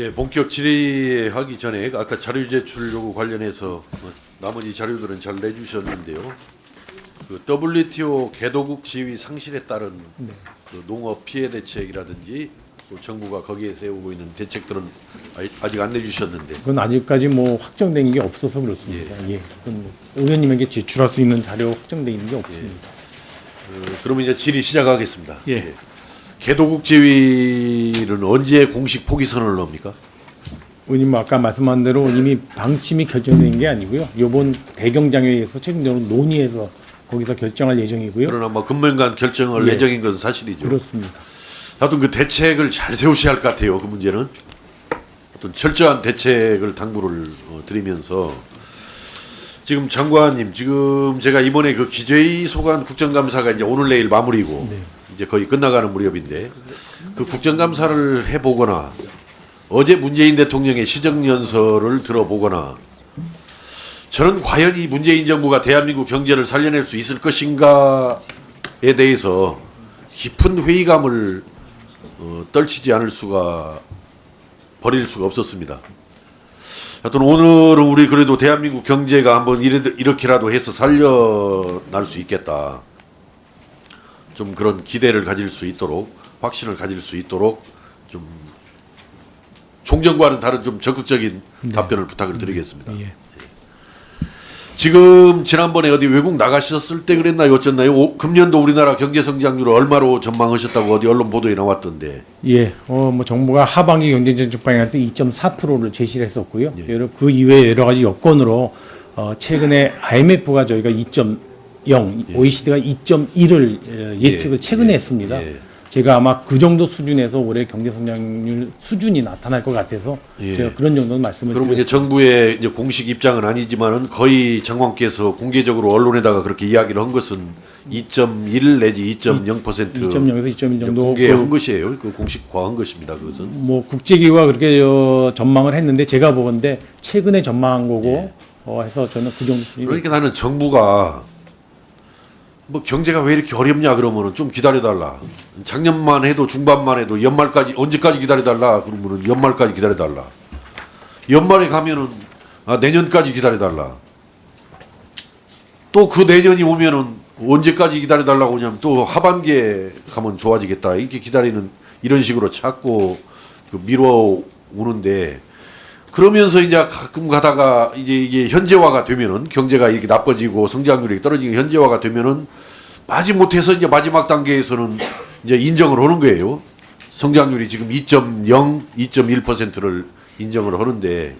예, 본격 질의하기 전에 아까 자료 제출 요구 관련해서 뭐 나머지 자료들은 잘 내주셨는데요. 그 WTO 개도국 지위 상실에 따른 그 농업 피해 대책이라든지 또 정부가 거기에 세우고 있는 대책들은 아직 안 내주셨는데 그건 아직까지 뭐 확정된 게 없어서 그렇습니다. 예. 그건 뭐 의원님에게 제출할 수 있는 자료 확정돼 있는 게 없습니다. 어, 그러면 이제 질의 시작하겠습니다. 예. 개도국 지위는 언제 공식 포기 선언을 합니까? 의원님 아까 말씀한 대로 이미 방침이 결정된 게 아니고요. 이번 대경장회에서 최종적으로 논의해서 거기서 결정할 예정이고요. 그러나 뭐 금년간 결정을 예. 예정인 것은 사실이죠. 그렇습니다. 하여튼 그 대책을 잘 세우셔야 할 것 같아요. 그 문제는. 어떤 철저한 대책을 당부를 어, 드리면서 지금 장관님 지금 제가 이번에 그 기재위 소관 국정감사가 이제 오늘 내일 마무리고 이제 거의 끝나가는 무렵인데 그 국정감사를 해보거나 어제 문재인 대통령의 시정연설을 들어보거나 저는 과연 이 문재인 정부가 대한민국 경제를 살려낼 수 있을 것인가에 대해서 깊은 회의감을 어, 떨치지 않을 수가 버릴 수가 없었습니다. 하여튼 오늘은 우리 그래도 대한민국 경제가 한번 이래, 이렇게라도 해서 살려날 수 있겠다. 좀 그런 기대를 가질 수 있도록 확신을 가질 수 있도록 좀 총정과는 다른 좀 적극적인 답변을 부탁을 드리겠습니다. 예. 지금 지난번에 어디 외국 나가셨을 때 그랬나요? 어쨌나요? 오- 금년도 우리나라 경제 성장률을 얼마로 전망하셨다고 어디 언론 보도에 나왔던데. 예, 어, 뭐 정부가 하반기 경제 정책 방향 때 2.4%를 제시를 했었고요. 예. 여러 그 이외에 여러 가지 여건으로 어, 최근에 IMF가 저희가 2.0, OECD가 2.1을 예측을 예, 최근에 예, 했습니다. 예. 제가 아마 그 정도 수준에서 올해 경제 성장률 수준이 나타날 것 같아서 예. 제가 그런 정도는 말씀을 그러면 이제 드렸습니다. 정부의 이제 공식 입장은 아니지만은 거의 장관께서 공개적으로 언론에다가 그렇게 이야기를 한 것은 2.1 내지 2.0% 2.0에서 2.1 정도 공개한 그 것이에요. 그 공식화한 것입니다. 그것은. 뭐 국제기구가 그렇게 어, 전망을 했는데 제가 보건데 최근에 전망한 거고 어, 해서 저는 그 정도 그러니까 나는 정부가 뭐 경제가 왜 이렇게 어렵냐 그러면은 좀 기다려달라. 작년만 해도 중반만 해도 연말까지 언제까지 기다려달라 그러면은 연말까지 기다려달라. 연말에 가면은 아, 내년까지 기다려달라. 또 그 내년이 오면은 언제까지 기다려달라고 하냐면 또 하반기에 가면 좋아지겠다 이렇게 기다리는 이런 식으로 자꾸 그 미뤄 오는데 그러면서 이제 가끔 가다가 이제 이게 현재화가 되면은 경제가 이렇게 나빠지고 성장률이 떨어지고 현재화가 되면은 마지 못해서 이제 마지막 단계에서는 이제 인정을 하는 거예요. 성장률이 지금 2.0, 2.1%를 인정을 하는데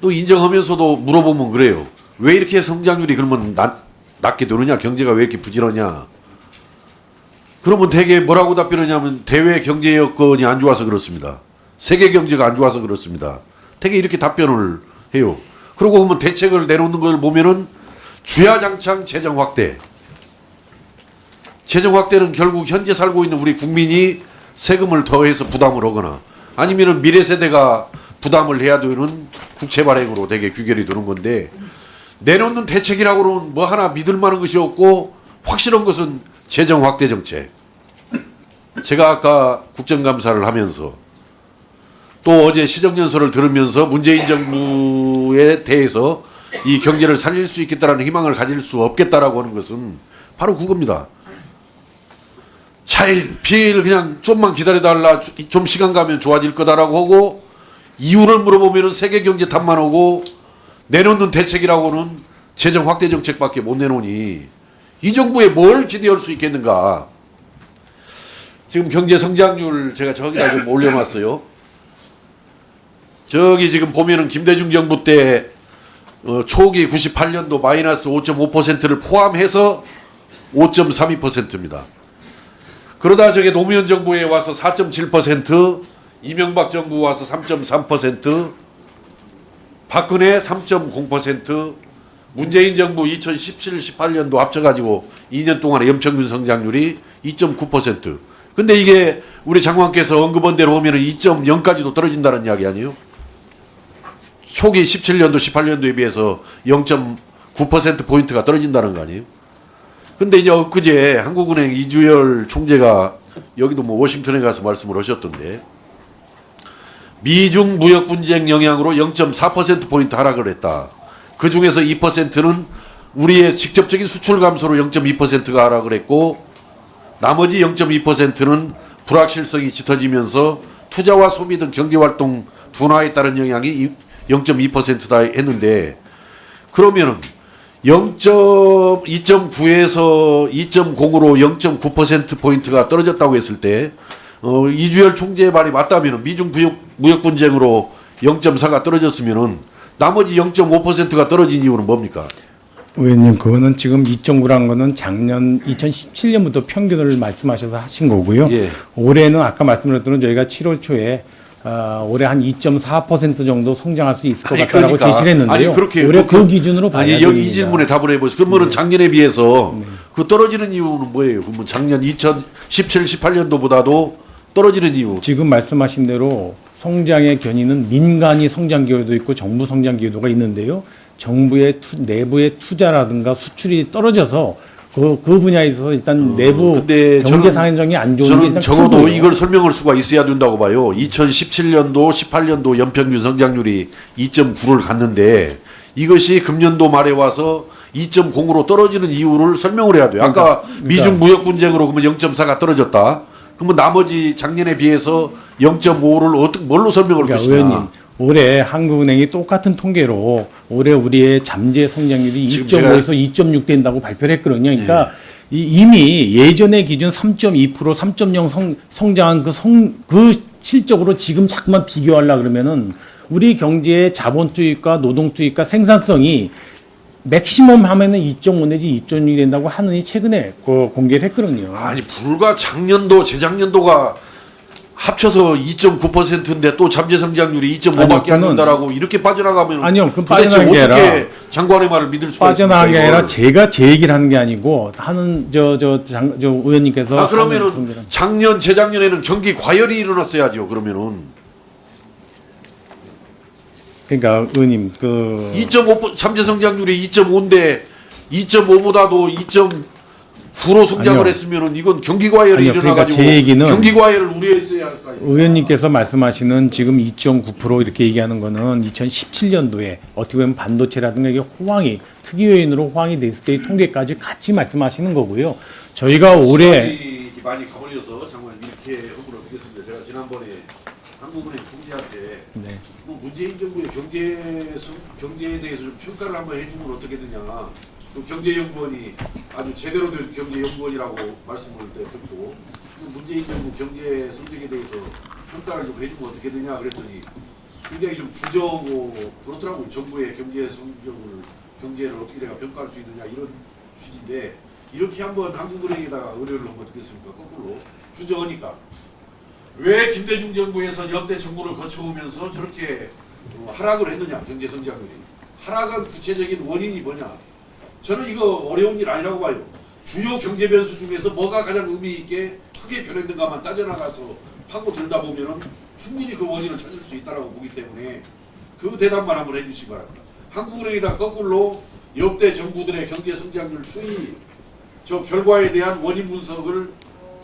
또 인정하면서도 물어보면 그래요. 왜 이렇게 성장률이 그러면 낮, 낮게 되느냐? 경제가 왜 이렇게 부진하냐? 그러면 대개 뭐라고 답변하냐면 대외 경제 여건이 안 좋아서 그렇습니다. 세계 경제가 안 좋아서 그렇습니다. 되게 이렇게 답변을 해요. 그러고 보면 대책을 내놓는 걸 보면은 주야장창 재정 확대. 재정 확대는 결국 현재 살고 있는 우리 국민이 세금을 더해서 부담을 하거나 아니면은 미래 세대가 부담을 해야 되는 국채 발행으로 되게 규결이 되는 건데 내놓는 대책이라고는 뭐 하나 믿을 만한 것이 없고 확실한 것은 재정 확대 정책. 제가 아까 국정감사를 하면서 또 어제 시정연설을 들으면서 문재인 정부에 대해서 이 경제를 살릴 수 있겠다라는 희망을 가질 수 없겠다라고 하는 것은 바로 그겁니다. 잘 비를 그냥 좀만 기다려달라 주- 좀 시간 가면 좋아질 거다라고 하고 이유를 물어보면은 세계 경제 탓만 하고 내놓는 대책이라고는 재정 확대 정책밖에 못 내놓으니 이 정부에 뭘 기대할 수 있겠는가? 지금 경제 성장률 제가 저기다 좀 올려놨어요. 저기 지금 보면은 김대중 정부 때 어, 초기 98년도 마이너스 5.5%를 포함해서 5.32%입니다. 그러다 저게 노무현 정부에 와서 4.7%, 이명박 정부 와서 3.3%, 박근혜 3.0%, 문재인 정부 2017, 18년도 합쳐가지고 2년 동안의 연평균 성장률이 2.9%. 근데 이게 우리 장관께서 언급한 대로 보면은 2.0까지도 떨어진다는 이야기 아니에요? 초기 17년도, 18년도에 비해서 0.9% 포인트가 떨어진다는 거 아니에요? 근데 이제 엊그제 한국은행 이주열 총재가 여기도 뭐 워싱턴에 가서 말씀을 하셨던데 미중 무역 분쟁 영향으로 0.4% 포인트 하락을 했다. 그 중에서 2%는 우리의 직접적인 수출 감소로 0.2%가 하락을 했고 나머지 0.2%는 불확실성이 짙어지면서 투자와 소비 등 경제 활동 둔화에 따른 영향이 0.2%다 했는데 그러면은 0.2.9에서 2.0으로 0.9% 포인트가 떨어졌다고 했을 때 어, 이주열 총재의 말이 맞다면은 미중 무역, 무역 분쟁으로 0.4가 떨어졌으면은 나머지 0.5%가 떨어진 이유는 뭡니까? 의원님 그거는 지금 2.9란 거는 작년 2017년부터 평균을 말씀하셔서 하신 거고요. 예. 올해는 아까 말씀드렸던 저희가 7월 초에 아, 올해 한 2.4% 정도 성장할 수 있을 것 같다라고 제시를 했는데요. 아니 그렇게 올해 그- 그, 기준으로 봐야 아니 여기 됩니다. 네. 이 질문에 답을 해보세요. 그러면 은 작년에 비해서 그 떨어지는 이유는 뭐예요? 그러면 작년 2017, 18년도보다도 떨어지는 이유. 지금 말씀하신 대로 성장의 견인은 민간이 성장 기여도 있고 정부 성장 기여도가 있는데요. 정부의 투, 내부의 투자라든가 수출이 떨어져서 그, 그 분야에 있어서 일단 내부 어, 근데 경제 저는- 상황이 안 좋은 게 저는 일단 적어도 크고요. 이걸 설명할 수가 있어야 된다고 봐요. 2017년도, 18년도 연평균 성장률이 2.9를 갔는데 이것이 금년도 말에 와서 2.0으로 떨어지는 이유를 설명을 해야 돼요. 아까 미중 무역 분쟁으로 그러면 0.4가 떨어졌다. 그러면 나머지 작년에 비해서 0.5를 어떻게 뭘로 설명을 그러니까 것이냐. 의원님 올해 한국은행이 똑같은 통계로 올해 우리의 잠재 성장률이 지금 2.5에서 2.6 된다고 발표를 했거든요. 그러니까 이- 이미 예전의 기준 3.2% 3.0 성, 성장한 그 성 그 실적으로 지금 자꾸만 비교하려 그러면은 우리 경제의 자본 투입과 노동 투입과 생산성이 맥시멈 하면은 2.5 내지 2.6이 된다고 하느니 최근에 그 공개를 했거든요. 아니 불과 작년도 재작년도가 합쳐서 2.9%인데 또 잠재 성장률이 2.5밖에 안 된다라고 이렇게 빠져나가면 아니요, 도대체 빠져나간 게 어떻게 장관의 말을 믿을 수가 빠져나간 게 있습니까? 아니라 이걸? 제가 제 얘기를 하는 게 아니고 하는 저 저 장 저 의원님께서 아 하는 그러면은 작년 재작년에는 경기 과열이 일어났어야죠. 그러면은 그러니까 의원님 그 2.5 잠재 성장률이 2.5인데 2.5보다도 2.9로 성장을 아니요. 했으면은 이건 경기 과열이 아니요, 일어나 그러니까 가지고 제 얘기는 경기 과열을 우려했어야? 의원님께서 말씀하시는 지금 2.9% 이렇게 얘기하는 거는 2017년도에 어떻게 보면 반도체라든가 이게 호황이 특이 요인으로 호황이 됐을 때의 통계까지 같이 말씀하시는 거고요. 저희가 올해 시간이 많이 가버려서 정말 이렇게 억울을 어떻겠습니다. 제가 지난번에 한국은행 총재한테 네. 뭐 문재인 정부의 경제 경제에 대해서 좀 평가를 한번 해주면 어떻게 되냐. 또 경제연구원이 아주 제대로 된 경제연구원이라고 말씀을 때 듣고 그 문재인 정부 경제 성적에 대해서 평가를 좀 해주면 어떻게 되냐 그랬더니 굉장히 좀 주저고 그렇더라고요. 정부의 경제 성적을 경제를 어떻게 내가 평가할 수 있느냐 이런 취지인데 이렇게 한번 한국은행에다가 의뢰를 하면 어떻겠습니까? 거꾸로 주저하니까 왜 김대중 정부에서 역대 정부를 거쳐오면서 저렇게 어, 하락을 했느냐 경제 성장률이 하락한 구체적인 원인이 뭐냐 저는 이거 어려운 일 아니라고 봐요. 주요 경제 변수 중에서 뭐가 가장 의미 있게 크게 변했는가만 따져나가서 파고 들다 보면은 충분히 그 원인을 찾을 수 있다라고 보기 때문에 그 대답만 한번 해주시기 바랍니다. 한국은행에다 거꾸로 역대 정부들의 경제 성장률 추이 저 결과에 대한 원인 분석을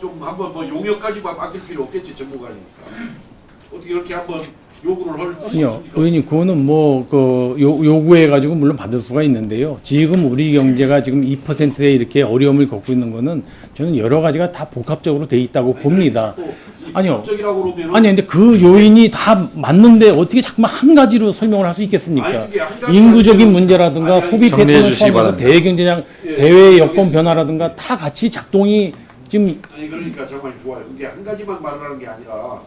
좀 한번 뭐 용역까지 막 맡길 필요 없겠지 전문가니까. 어떻게 그렇게 한번 요구를 할 뜻이 아니요, 있습니까? 의원님 그거는 뭐그 요구해 가지고 물론 받을 수가 있는데요. 지금 우리 경제가 지금 2%에 이렇게 어려움을 겪고 있는 거는 저는 여러 가지가 다 복합적으로 돼 있다고 봅니다. 아니요. 법적이라고 그러면 아니 근데 그 요인이 다 맞는데 어떻게 자꾸만 한 가지로 설명을 할수 아니, 있겠습니까? 그게 한 가지가 인구적인 아니라 문제라든가 아니, 아니, 소비 정리해 패턴을 주시기 포함해서 바랍니다. 대외 경제장 예, 대외 여건 알겠습니다. 변화라든가 다 같이 작동이 지금 아니 그러니까 정말 좋아요. 그게 한 가지만 말을 하는 게 아니라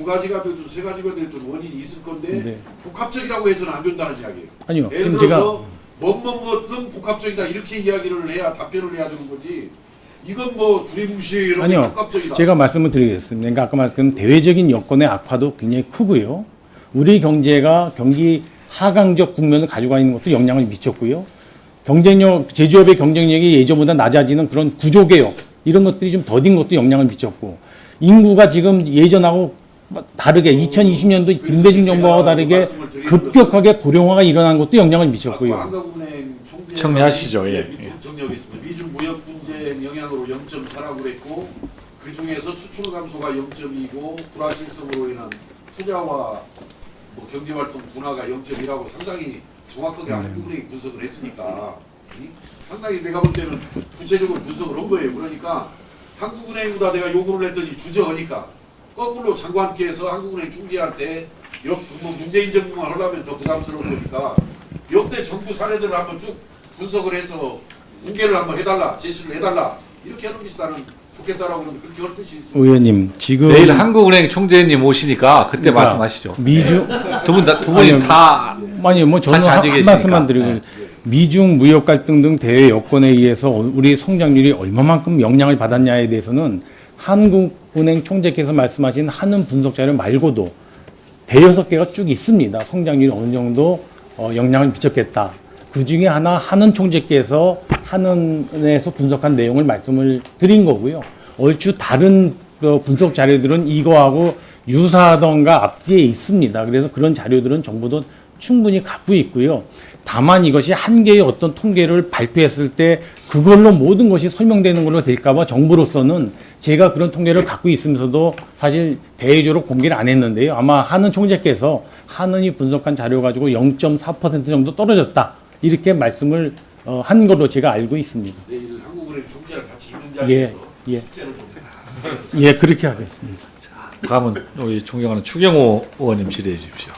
두 가지가 돼도 세 가지가 돼도 원인이 있을 건데 네. 복합적이라고 해서는 안 된다는 이야기예요. 아니요. 예를 들어서 뭐뭐뭐 등 복합적이다 이렇게 이야기를 해야 답변을 해야 되는 거지. 이건 뭐 두리뭉실하고 아니요. 복합적이다. 제가 말씀을 드리겠습니다. 그러니까 아까 말씀 대외적인 여건의 악화도 굉장히 크고요. 우리 경제가 경기 하강적 국면을 가지고 있는 것도 영향을 미쳤고요. 경쟁력, 제조업의 경쟁력이 예전보다 낮아지는 그런 구조 개혁 이런 것들이 좀 더딘 것도 영향을 미쳤고 인구가 지금 예전하고 다르게 2020년도 김대중 정부와 다르게 급격하게 고령화가 일어난 것도 영향을 미쳤고요. 정리하시죠, 예. 미중 정리하겠습니다. 미중 무역 분쟁 영향으로 0.4라고 그랬고 그 중에서 수출 감소가 0.2고 불확실성으로 인한 투자와 뭐 경제 활동 분화가 0.1하고 상당히 정확하게 한국은행이 분석을 했으니까 이? 상당히 내가 볼 때는 구체적으로 분석을 한 거예요. 그러니까 한국은행보다 내가 요구를 했더니 주저하니까 거꾸로 장관께서 한국은행 중재할 때 역, 뭐 문재인 정부만 하려면 더 부담스러운 거니까 역대 정부 사례들을 한번 쭉 분석을 해서 공개를 한번 해달라 제시를 해달라 이렇게 하는 것이 나는 좋겠다라고 그러는데 그렇게 할 뜻이 있습니다. 의원님 지금 내일 한국은행 총재님 오시니까 그때 그러니까 말씀하시죠. 미중 두분다두 분이. 다 아니 뭐 저는 한, 한. 말씀만 드리고 네. 미중 무역 갈등 등 대외 여건에 의해서 우리 성장률이 얼마만큼 영향을 받았냐에 대해서는 한국은행 총재께서 말씀하신 한은 분석 자료 말고도 대여섯 개가 쭉 있습니다. 성장률이 어느 정도 어, 영향을 미쳤겠다. 그 중에 하나 한은 총재께서 한은에서 분석한 내용을 말씀을 드린 거고요. 얼추 다른 그 분석 자료들은 이거하고 유사하던가 앞뒤에 있습니다. 그래서 그런 자료들은 정부도 충분히 갖고 있고요. 다만 이것이 한 개의 어떤 통계를 발표했을 때 그걸로 모든 것이 설명되는 걸로 될까봐 정부로서는 제가 그런 통계를 갖고 있으면서도 사실 대외적으로 공개를 안 했는데요. 아마 한은 총재께서 한은이 분석한 자료 가지고 0.4% 정도 떨어졌다. 이렇게 말씀을 어, 한 걸로 제가 알고 있습니다. 내일 한국은행 총재랑 같이 있는 예, 자리에서 예. 숙제를 좀 예, 그렇게 하겠습니다. 다음은 우리 존경하는 추경호 의원님 질의해 주십시오.